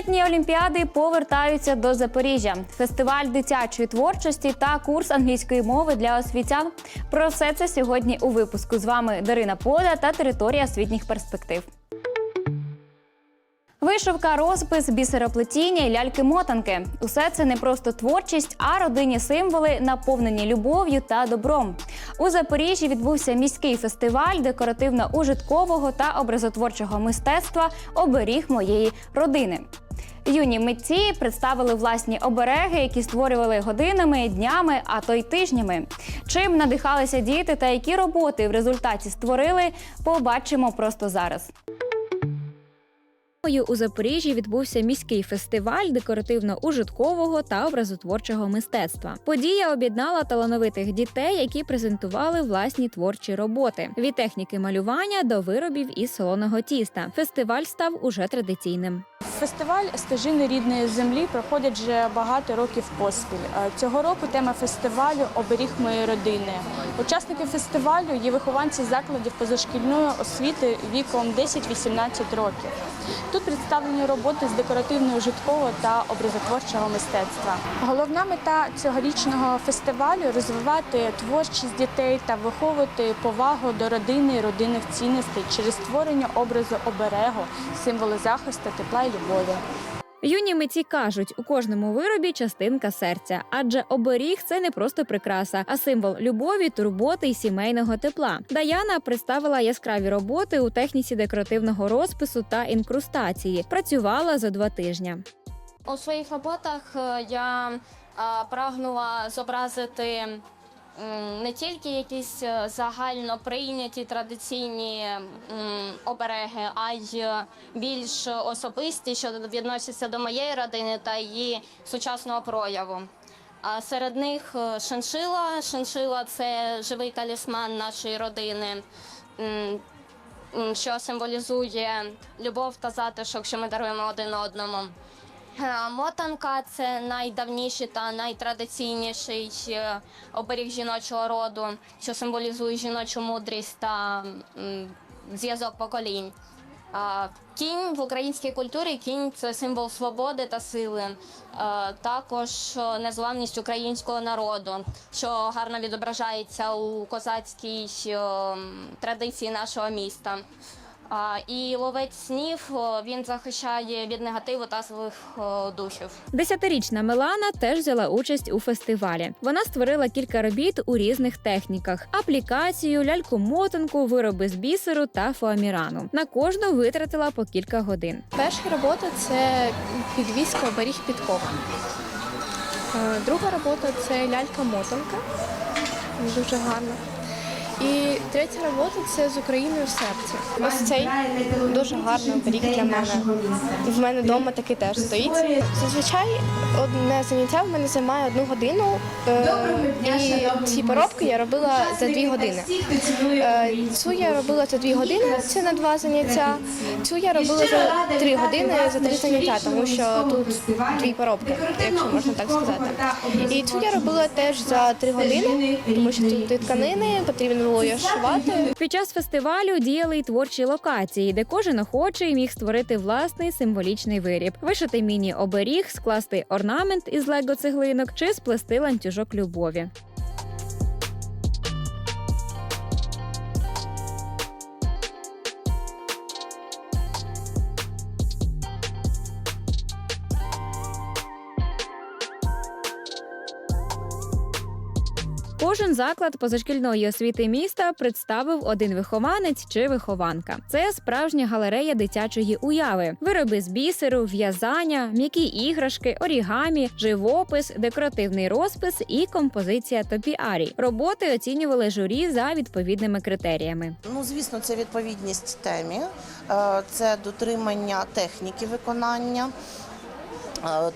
Літні олімпіади повертаються до Запоріжжя. Фестиваль дитячої творчості та курс англійської мови для освітян. Про все це сьогодні у випуску. З вами Дарина Поля та територія освітніх перспектив. Вишивка, розпис, бісероплетіння і ляльки-мотанки усе це не просто творчість, а родинні символи, наповнені любов'ю та добром. У Запоріжжі відбувся міський фестиваль декоративно-ужиткового та образотворчого мистецтва Оберіг моєї родини. Юні митці представили власні обереги, які створювали годинами, днями, а то й тижнями. Чим надихалися діти та які роботи в результаті створили, побачимо просто зараз. У Запоріжжі відбувся міський фестиваль декоративно-ужиткового та образотворчого мистецтва. Подія об'єднала талановитих дітей, які презентували власні творчі роботи від техніки малювання до виробів із солоного тіста. Фестиваль став уже традиційним. Фестиваль Стежини рідної землі проходить вже багато років поспіль. Е, Цього року тема фестивалю Оберіг моєї родини. Учасники фестивалю є вихованці закладів позашкільної освіти віком 10-18 років. Тут представлені роботи з декоративного житкового та образотворчого мистецтва. Головна мета цьогорічного фестивалю розвивати творчість дітей та виховувати повагу до родини і родинних цінностей через створення образу оберегу, символу захисту, тепла і любові. Юні митці кажуть, у кожному виробі частинка серця, адже оберіг це не просто прикраса, а символ любові, турботи і сімейного тепла. Даяна представила яскраві роботи у техніці декоративного розпису та інкрустації. Працювала за два тижні. У своїх роботах е, я е, прагнула зобразити не тільки якісь е, загально прийняті традиційні обереги, а й е, більш особисті, що відносяться до моєї родини та її сучасного прояву. А серед них е, шиншила. Шиншила це живий талісман нашої родини. Що символізує любов та затишок, що ми даруємо один одному. Е, Мотанка це найдавніший та найтрадиційніший е, оберіг жіночого роду, що символізує жіночу мудрість та зв'язок поколінь. Кінь в українській культурі кінь це символ свободи та сили, Е, також незламність українського народу, що гарно відображається у козацькій традиції нашого міста. А, І ловець снів він захищає від негативу та злих о, духів. Десятирічна Милана теж взяла участь у фестивалі. Вона створила кілька робіт у різних техніках: аплікацію, ляльку-мотанку, вироби з бісеру та фоамірану. На кожну витратила по кілька годин. Перша робота це підвізка оберіг підков. Е, Друга робота це лялька-мотанка. Дуже гарна. І третя робота це з Україною в серці. Ось цей дуже гарний оберіг для мене. В мене вдома такий теж стоїть. Зазвичай одне заняття в мене займає одну годину. е, І ці поробки я робила за дві години. Е, Цю я робила за дві години, це на два заняття. Цю я робила за три години за три заняття, тому що тут дві поробки, якщо можна так сказати. І цю я робила теж за три години, тому що тут тканини, потрібно її шивати. Під час фестивалю діяли й творчі локації, де кожен охочий міг створити власний символічний виріб, вишити міні-оберіг, скласти орнамент із лего цеглинок чи сплести ланцюжок любові. Кожен заклад позашкільної освіти міста представив один вихованець чи вихованка. Це справжня галерея дитячої уяви, вироби з бісеру, в'язання, м'які іграшки, орігамі, живопис, декоративний розпис і композиція топіарій. Роботи оцінювали журі за відповідними критеріями. Ну, звісно, це відповідність темі, е, це дотримання техніки виконання,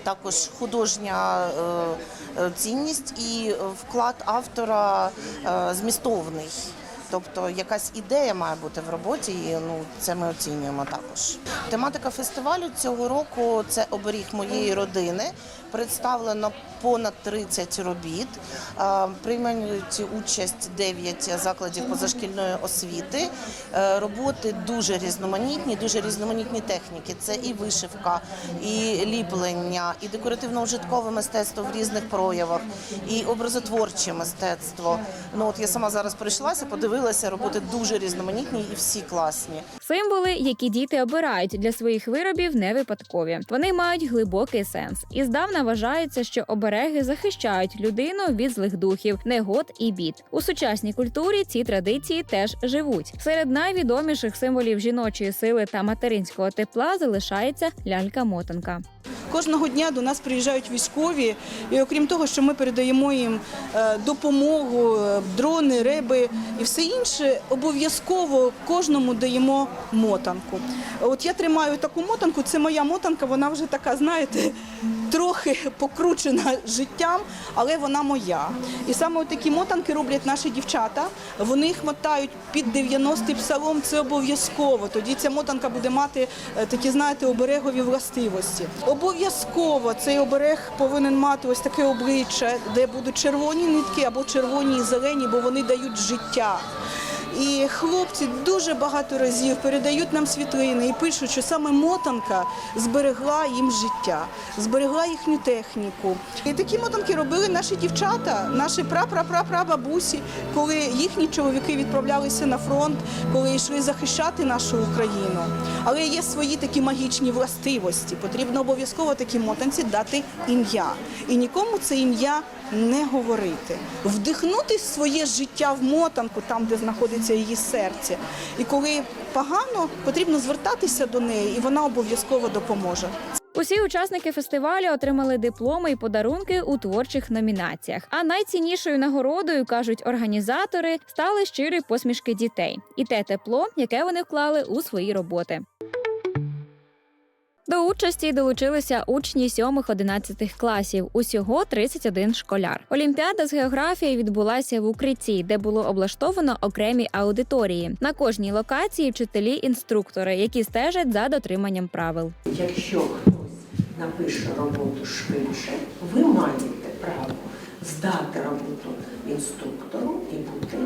також художня е, е, цінність і вклад автора е, змістовний. Тобто якась ідея має бути в роботі, і ну це ми оцінюємо також. Тематика фестивалю цього року це оберіг моєї родини. Представлено понад 30 робіт. Е, Приймають участь 9 закладів позашкільної освіти. Е, Роботи дуже різноманітні, дуже різноманітні техніки. Це і вишивка, і ліплення, і декоративно-ужиткове мистецтво в різних проявах, і образотворче мистецтво. Ну от я сама зараз прийшлася, подивилася, роботи дуже різноманітні і всі класні. Символи, які діти обирають для своїх виробів, не випадкові. Вони мають глибокий сенс. І здавна вважається, що обереги захищають людину від злих духів, негод і бід. У сучасній культурі ці традиції теж живуть. Серед найвідоміших символів жіночої сили та материнського тепла залишається лялька-мотанка. Кожного дня до нас приїжджають військові, і окрім того, що ми передаємо їм е, допомогу, е, дрони, реби і все інше, обов'язково кожному даємо мотанку. От я тримаю таку мотанку, це моя мотанка, вона вже така, знаєте, трохи покручена життям, але вона моя. І саме такі мотанки роблять наші дівчата. Вони їх мотають під 90-й псалом, це обов'язково. Тоді ця мотанка буде мати е, такі, знаєте, оберегові властивості. Обов'язково цей оберег повинен мати ось таке обличчя, де будуть червоні нитки або червоні і зелені, бо вони дають життя. І хлопці дуже багато разів передають нам світлини і пишуть, що саме мотанка зберегла їм життя, зберегла їхню техніку. І такі мотанки робили наші дівчата, наші прапрапрапрабабусі, коли їхні чоловіки відправлялися на фронт, коли йшли захищати нашу Україну. Але є свої такі магічні властивості. Потрібно обов'язково такій мотанці дати ім'я. І нікому це ім'я не говорити, вдихнути своє життя в мотанку, там, де знаходиться її серце. І коли погано, потрібно звертатися до неї, і вона обов'язково допоможе. Усі учасники фестивалю отримали дипломи і подарунки у творчих номінаціях. А найціннішою нагородою кажуть організатори стали щирі посмішки дітей і те тепло, яке вони вклали у свої роботи. До участі долучилися учні 7-11 класів. Усього 31 школяр. Олімпіада з географії відбулася в укритті, де було облаштовано окремі аудиторії. На кожній локації вчителі-інструктори, які стежать за дотриманням правил. Якщо хтось напише роботу швидше, ви маєте право здати роботу інструктору і бути.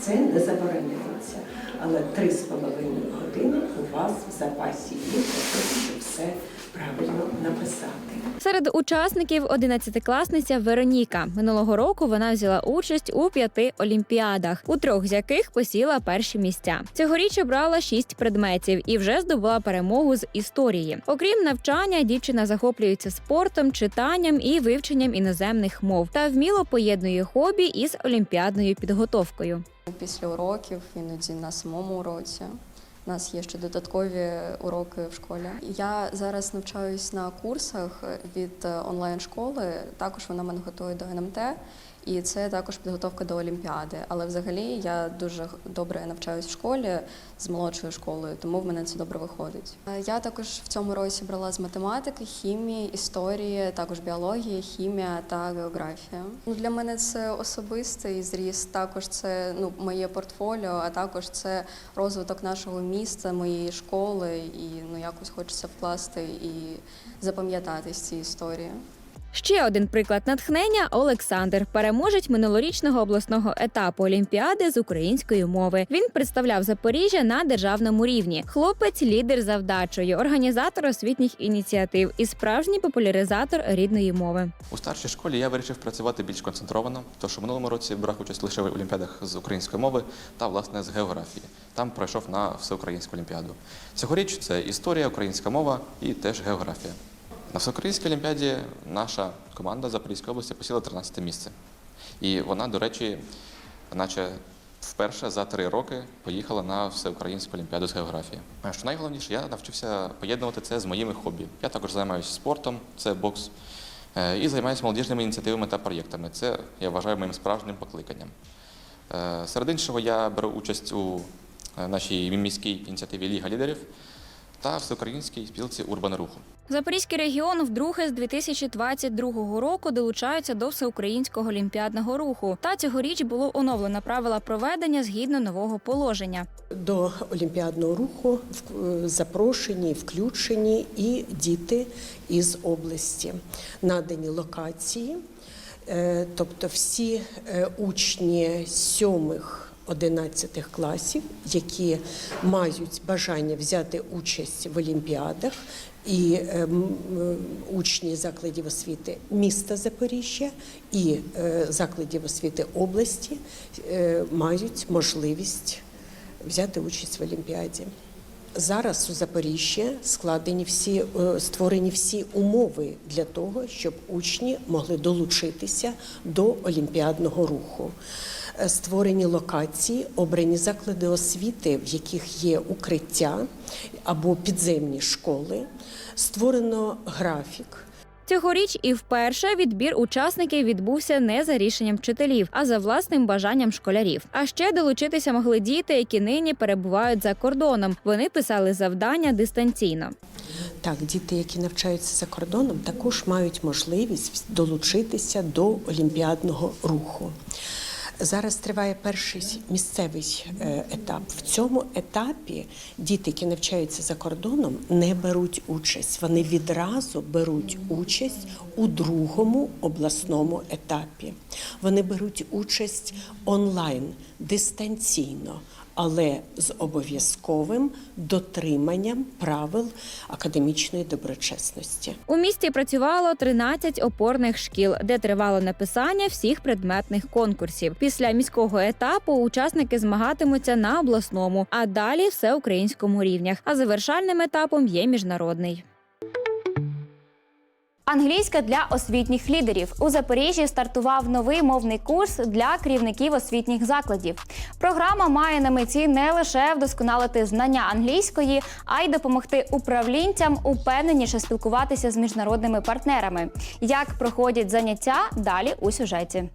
Це не забороняється. Але три з половиною години у вас в запасі є щоб все правильно написати. Серед учасників 11-класниця Вероніка. Минулого року вона взяла участь у п'яти олімпіадах, у трьох з яких посіла перші місця. Цьогоріч обрала шість предметів і вже здобула перемогу з історії. Окрім навчання, дівчина захоплюється спортом, читанням і вивченням іноземних мов та вміло поєднує хобі із олімпіадною підготовкою. Після уроків, іноді на самому уроці. У нас є ще додаткові уроки в школі. Я зараз навчаюсь на курсах від е, онлайн-школи. Також вона мене готує до НМТ, і це також підготовка до Олімпіади. Але взагалі я дуже добре навчаюсь в школі з молодшою школою, тому в мене це добре виходить. Е, Я також в цьому році брала з математики, хімії, історії, також біології, хімія та географія. Ну, Для мене це особистий зріст. Також це ну моє портфоліо, а також це розвиток нашого міста, моєї школи, і ну якось хочеться вкласти і запам'ятати ці історії. Ще один приклад натхнення Олександр, переможець минулорічного обласного етапу Олімпіади з української мови. Він представляв Запоріжжя на державному рівні. Хлопець лідер за вдачею, організатор освітніх ініціатив і справжній популяризатор рідної мови. У старшій школі я вирішив працювати більш концентровано, що в минулому році брав участь лише в олімпіадах з української мови та власне з географії. Там пройшов на всеукраїнську олімпіаду. Цьогоріч це історія, українська мова і теж географія. На всеукраїнській олімпіаді наша команда Запорізької області посіла 13 місце. І вона, до речі, наче вперше за три роки поїхала на всеукраїнську олімпіаду з географії. А Що найголовніше, я навчився поєднувати це з моїми хобі. Я також займаюся спортом, це бокс, е, і займаюся молодіжними ініціативами та проєктами. Це я вважаю моїм справжнім покликанням. Е, Серед іншого, я беру участь у е, нашій міській ініціативі Ліга лідерів. Та всеукраїнській спілці Урбан Руху. Запорізький регіон вдруге з 2022 року долучається до всеукраїнського олімпіадного руху. Та цьогоріч було оновлено правила проведення згідно нового положення. До олімпіадного руху в- запрошені, включені і діти із області. Надані локації, е, тобто всі е, учні сьомих. 11 класів, які мають бажання взяти участь в олімпіадах, і е, е, учні закладів освіти міста Запоріжжя і е, закладів освіти області е, мають можливість взяти участь в Олімпіаді. Зараз у Запоріжжі складені всі е, створені всі умови для того, щоб учні могли долучитися до олімпіадного руху. Е, Створені локації, обрані заклади освіти, в яких є укриття або підземні школи. Створено графік. Цьогоріч і вперше відбір учасників відбувся не за рішенням вчителів, а за власним бажанням школярів. А ще долучитися могли діти, які нині перебувають за кордоном. Вони писали завдання дистанційно. Так, діти, які навчаються за кордоном, також мають можливість долучитися до олімпіадного руху. Зараз триває перший місцевий е, етап. В цьому етапі діти, які навчаються за кордоном, не беруть участь. Вони відразу беруть участь у другому обласному етапі. Вони беруть участь онлайн дистанційно але з обов'язковим дотриманням правил академічної доброчесності. У місті працювало 13 опорних шкіл, де тривало написання всіх предметних конкурсів. Після міського етапу учасники змагатимуться на обласному, а далі всеукраїнському рівнях. А завершальним етапом є міжнародний. Англійська для освітніх лідерів у Запоріжжі стартував новий мовний курс для керівників освітніх закладів. Програма має на меті не лише вдосконалити знання англійської, а й допомогти управлінцям упевненіше спілкуватися з міжнародними партнерами. Як проходять заняття далі у сюжеті.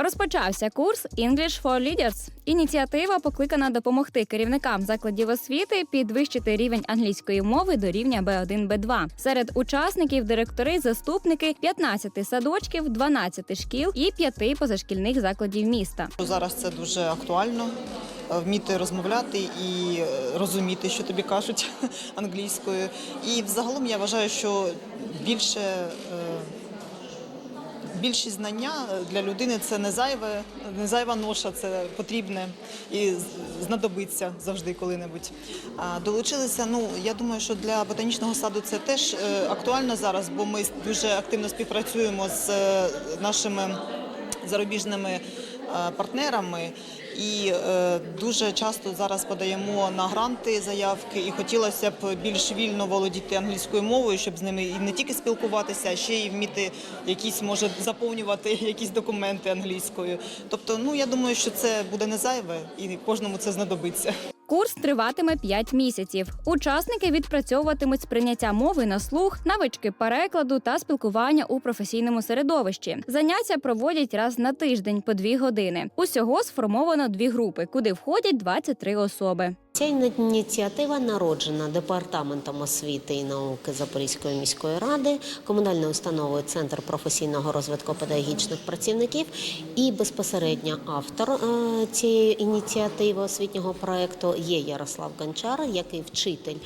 Розпочався курс English for Leaders. Ініціатива покликана допомогти керівникам закладів освіти підвищити рівень англійської мови до рівня B1, B2. Серед учасників директори, заступники 15 садочків, 12 шкіл і 5 позашкільних закладів міста. Зараз це дуже актуально е, вміти розмовляти і е, розуміти, що тобі кажуть англійською. І взагалом я вважаю, що більше. Е, Більші знання для людини це не зайве, не зайва ноша, це потрібне і знадобиться завжди коли-небудь. Долучилися. Ну я думаю, що для ботанічного саду це теж е, актуально зараз, бо ми дуже активно співпрацюємо з е, нашими зарубіжними е, партнерами. І е, дуже часто зараз подаємо на гранти заявки, і хотілося б більш вільно володіти англійською мовою, щоб з ними і не тільки спілкуватися, а ще й вміти якісь може заповнювати якісь документи англійською. Тобто, ну я думаю, що це буде не зайве, і кожному це знадобиться. Курс триватиме 5 місяців. Учасники відпрацьовуватимуть сприйняття мови на слух, навички перекладу та спілкування у професійному середовищі. Заняття проводять раз на тиждень по дві години. Усього сформовано дві групи, куди входять 23 особи. Ця ініціатива народжена департаментом освіти і науки Запорізької міської ради, комунальною установою Центр професійного розвитку педагогічних працівників і безпосередньо автор е, цієї ініціативи освітнього проекту є Ярослав Гончар, який вчитель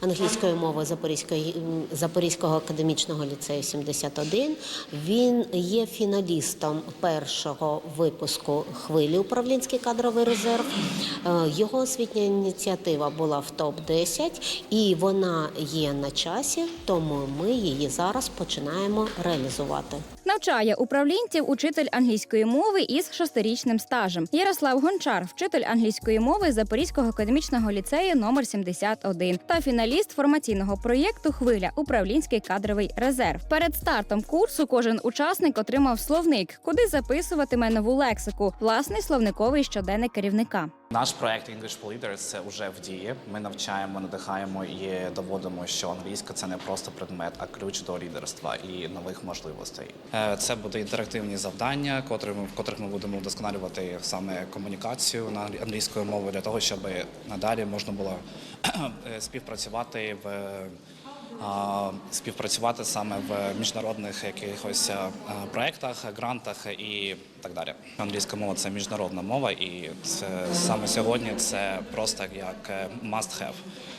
англійської мови Запорізької Запорізького академічного ліцею 71. Він є фіналістом першого випуску хвилі управлінський кадровий резерв. Е, Його освітня ініціатива була в топ 10 і вона є на часі, тому ми її зараз починаємо реалізувати. Навчає управлінців учитель англійської мови із шестирічним стажем. Ярослав Гончар, вчитель англійської мови Запорізького академічного ліцею номер 71 та фіналіст формаційного проєкту Хвиля управлінський кадровий резерв. Перед стартом курсу кожен учасник отримав словник, куди записуватиме нову лексику, власний словниковий щоденник керівника. Наш проект English for Leaders – це вже в дії. Ми навчаємо, надихаємо і доводимо, що англійська це не просто предмет, а ключ до лідерства і нових можливостей. Е, Це буде інтерактивні завдання, в котрих ми будемо вдосконалювати саме комунікацію на англі- англійською мовою для того, щоб надалі можна було е, співпрацювати в співпрацювати саме в міжнародних якихось проєктах, проектах, грантах і так далі. Англійська мова це міжнародна мова, і це саме сьогодні це просто як е, must have.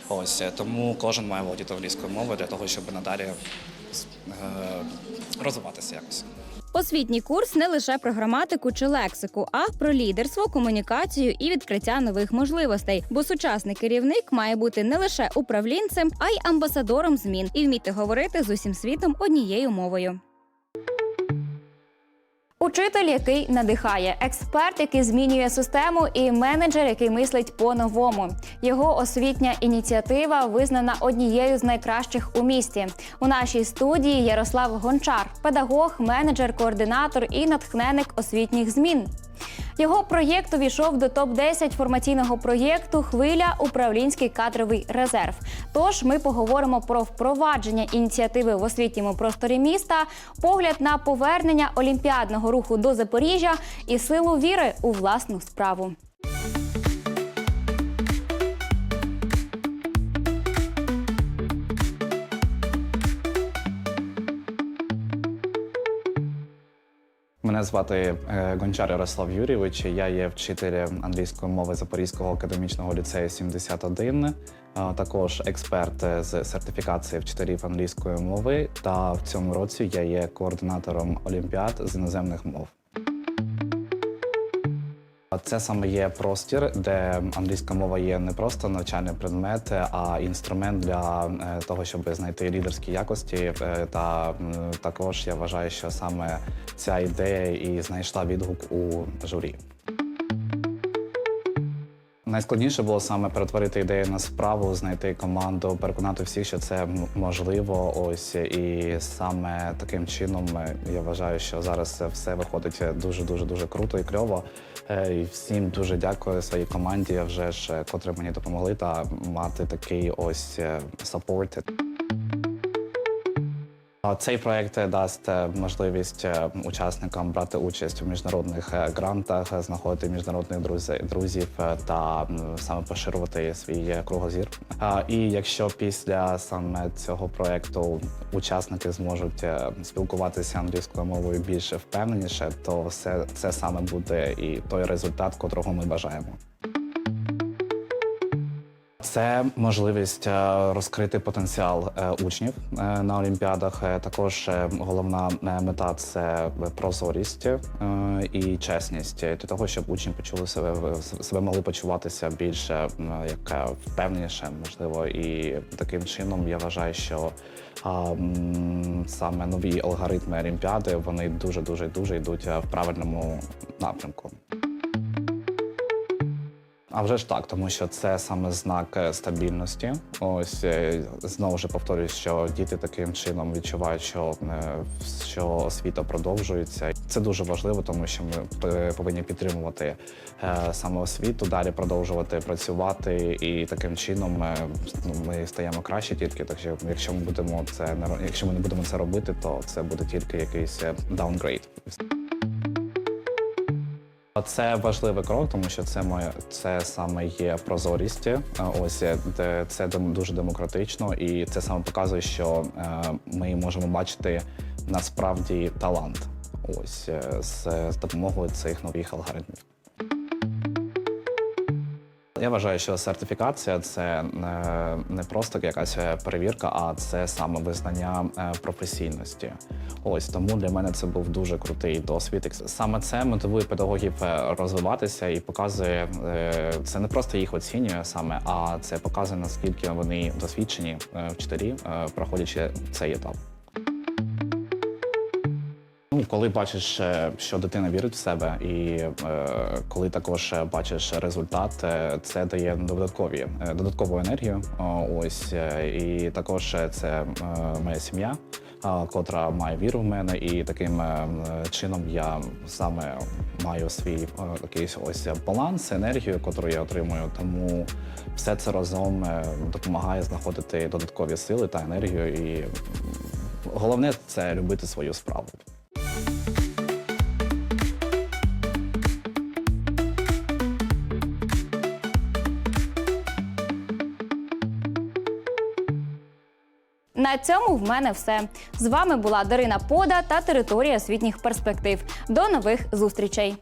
Ось е, тому кожен має володіти англійською мовою для того, щоб надалі е, розвиватися якось. Освітній курс не лише про граматику чи лексику, а про лідерство, комунікацію і відкриття нових можливостей. Бо сучасний керівник має бути не лише управлінцем, а й амбасадором змін і вміти говорити з усім світом однією мовою. Учитель, який надихає, експерт, який змінює систему, і менеджер, який мислить по-новому. Його освітня ініціатива визнана однією з найкращих у місті. У нашій студії Ярослав Гончар, педагог, менеджер, координатор і натхненник освітніх змін. Його проєкт увійшов до топ 10 формаційного проєкту Хвиля управлінський кадровий резерв. Тож ми поговоримо про впровадження ініціативи в освітньому просторі міста, погляд на повернення олімпіадного руху до Запоріжжя і силу віри у власну справу. Мене звати е, Гончар Ярослав Юрійович. Я є вчителем англійської мови Запорізького академічного ліцею 71, а також експерт е, з сертифікації вчителів англійської мови. Та в цьому році я є координатором олімпіад з іноземних мов. Це саме є простір, де англійська мова є не просто навчальний предмет, а інструмент для е, того, щоб знайти лідерські якості. Е, Та також я вважаю, що саме ця ідея і знайшла відгук у журі. Найскладніше було саме перетворити ідею на справу, знайти команду, переконати всіх, що це можливо. Ось і саме таким чином е, я вважаю, що зараз все виходить дуже дуже дуже круто і кльово. Е, І всім дуже дякую своїй команді, вже ж е, котрі мені допомогли та мати такий ось саппорт. Цей проект дасть е, можливість е, учасникам брати участь у міжнародних е, грантах, е, знаходити міжнародних друзів, е, та саме поширювати свій е, кругозір. І якщо після саме цього проекту учасники зможуть е, спілкуватися англійською мовою більш впевненіше, то все це саме буде і той результат, котрого ми бажаємо. Це можливість е, розкрити потенціал е, учнів е, на олімпіадах. Також головна мета це прозорість і чесність для того, щоб учні почули себе себе могли почуватися більше як впевненіше, можливо, і таким чином я вважаю, що саме нові алгоритми олімпіади вони дуже дуже дуже йдуть в правильному напрямку. А вже ж так, тому що це саме знак е, стабільності. Ось е, знову ж повторюю, що діти таким чином відчувають, що, е, що освіта продовжується. Це дуже важливо, тому що ми повинні підтримувати саме освіту, далі продовжувати працювати, і таким чином е, ну, ми стаємо краще тільки. Так що, якщо ми будемо це якщо ми не будемо це робити, то це буде тільки якийсь downgrade. Це важливий крок, тому що це моє це саме є прозорість. Е, Ось е, де це дуже демократично, і це саме показує, що е, ми можемо бачити насправді талант. Ось з допомогою цих нових алгоритмів. Я вважаю, що сертифікація це не, не просто якась е, перевірка, а це саме визнання е, професійності. Ось тому для мене це був дуже крутий досвід. Саме це мотивує педагогів е, розвиватися і показує е, це не просто їх оцінює саме, а це показує наскільки вони досвідчені е, вчителі, е, проходячи цей етап. Коли бачиш, е, що дитина вірить в себе, і е, коли також бачиш результат, е, це дає додаткові додаткову енергію. Ось і також це моя сім'я. котра має віру в мене, і таким чином я саме маю свій якийсь ось баланс, енергію, яку я отримую. Тому все це разом допомагає знаходити додаткові сили та енергію. І головне це любити свою справу. На цьому в мене все. З вами була Дарина Пода та територія освітніх перспектив. До нових зустрічей.